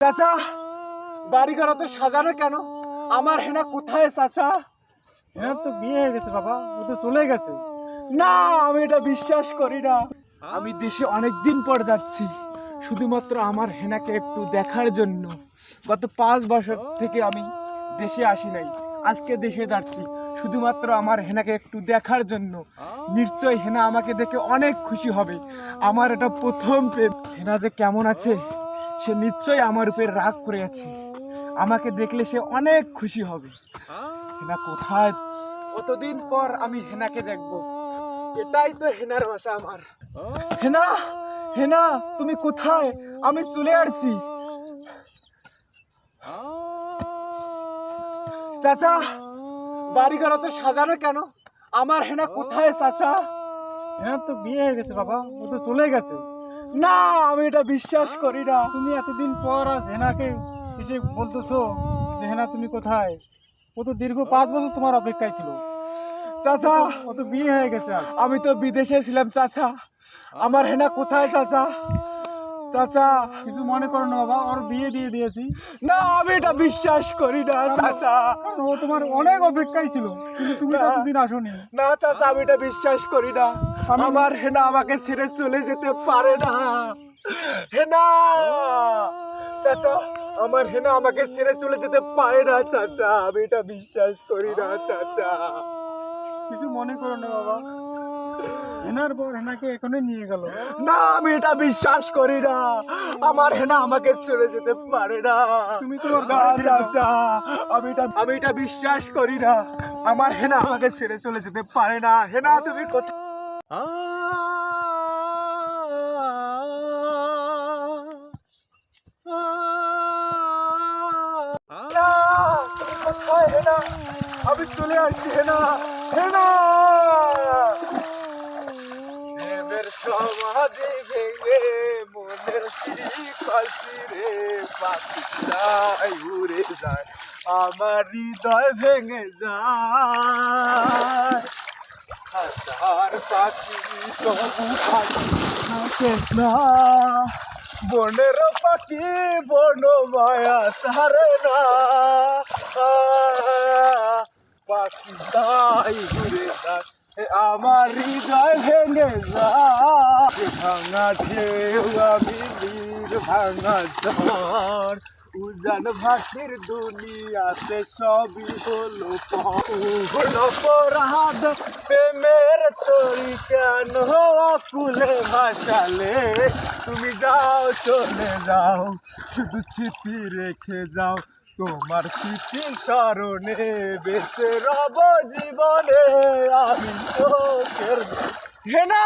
চাচা বাড়ি ঘর তো সাজানো কেন? আমার হেনা কোথায় চাচা? হ্যাঁ তো বিয়ে হয়ে গেছে বাবা ও তো চলে গেছে। না আমি এটা বিশ্বাস করি না। আমি দেশে অনেক দিন পর যাচ্ছি শুধুমাত্র আমার হেনাকে একটু দেখার জন্য। গত পাঁচ বছর থেকে আমি দেশে আসি নাই আজকে দেশে যাচ্ছি। শুধুমাত্র আমার হেনাকে একটু দেখার জন্য। নিশ্চয় হেনা আমাকে দেখে অনেক খুশি হবে। আমার এটা প্রথম প্রেম। হেনা যে কেমন আছে? সে নিশ্চয়ই আমার উপরে রাগ করে আছে। আমাকে দেখলে সে অনেক খুশি হবে। হেনা কোথায়? কতদিন পর আমি হেনাকে দেখব। এটাই তো হেনার ভাষা আমার। হেনা হেনা, তুমি কোথায়? আমি চলে আসছি। চাচা বাড়ি ঘর তো সাজানো কেন? আমার হেনা কোথায়, চাচা? হ্যাঁ তো বিয়ে হয়ে গেছে, বাবা। ও তো চলে গেছে। না, আমি এটা বিশ্বাস করি না। তুমি এতদিন পর আজ হেনাকে এসে বলতেছো যে, হেনা, তুমি কোথায়? ও তো দীর্ঘ পাঁচ বছর তোমার অপেক্ষায় ছিল। চাচা, ও তো বিয়ে হয়ে গেছে আমি তো বিদেশে ছিলাম, চাচা। আমার হেনা কোথায়, চাচা? চাচা কিছু মনে করো না বাবা ওর বিয়ে দিয়ে দিয়েছি। না আমি এটা বিশ্বাস করি না চাচা। কারণ ও তোমার অনেক অপেক্ষায় ছিল কিন্তু তুমি। এতদিন আসোনি। না চাচা আমি এটা বিশ্বাস করি না। আমার হেনা আমাকে ছেড়ে চলে যেতে পারে না। হেনা! চাচা আমার হেনা আমাকে ছেড়ে চলে যেতে পারে না চাচা। আমি এটা বিশ্বাস করি না চাচা। কিছু মনে করো না বাবা হেনার পর হেনাকে এখনই নিয়ে গেল। না আমি এটা বিশ্বাস করি না। আমার হেনা আমাকে ছেড়ে যেতে পারে না। তুমি তোমার। চাচা আমি এটা আমি এটা বিশ্বাস করি না। আমার হেনা আমাকে ছেড়ে চলে যেতে পারে না। হেনা তুমি কোথায় আমি চলে আসছি হেনা। হেনা! সমাধি ভেঙে মনের শিকল ছিঁড়ে পাখিটাই উড়ে যায়, আমার হৃদয় ভেঙে যায়। হাজার পাখি পাখি না। বনের পাখি বন মায়া সারে না। পাখি তাই ঘুরে যায় আমার হৃদয় ভেঙে যায়, ভাঙা ঢেউ আমি নীর ভাঙা ঝড়। উজান ভাটির দুনিয়াতে সবই হলো হলো পরাধ প্রেমের তরি কেন? কুলে ভাসালে, তুমি যাও, চলে যাও, শুধু স্মৃতি রেখে যাও। তোমার স্মৃতি স্মরণে বেঁচে রব জীবনে আমি চোখের হেনা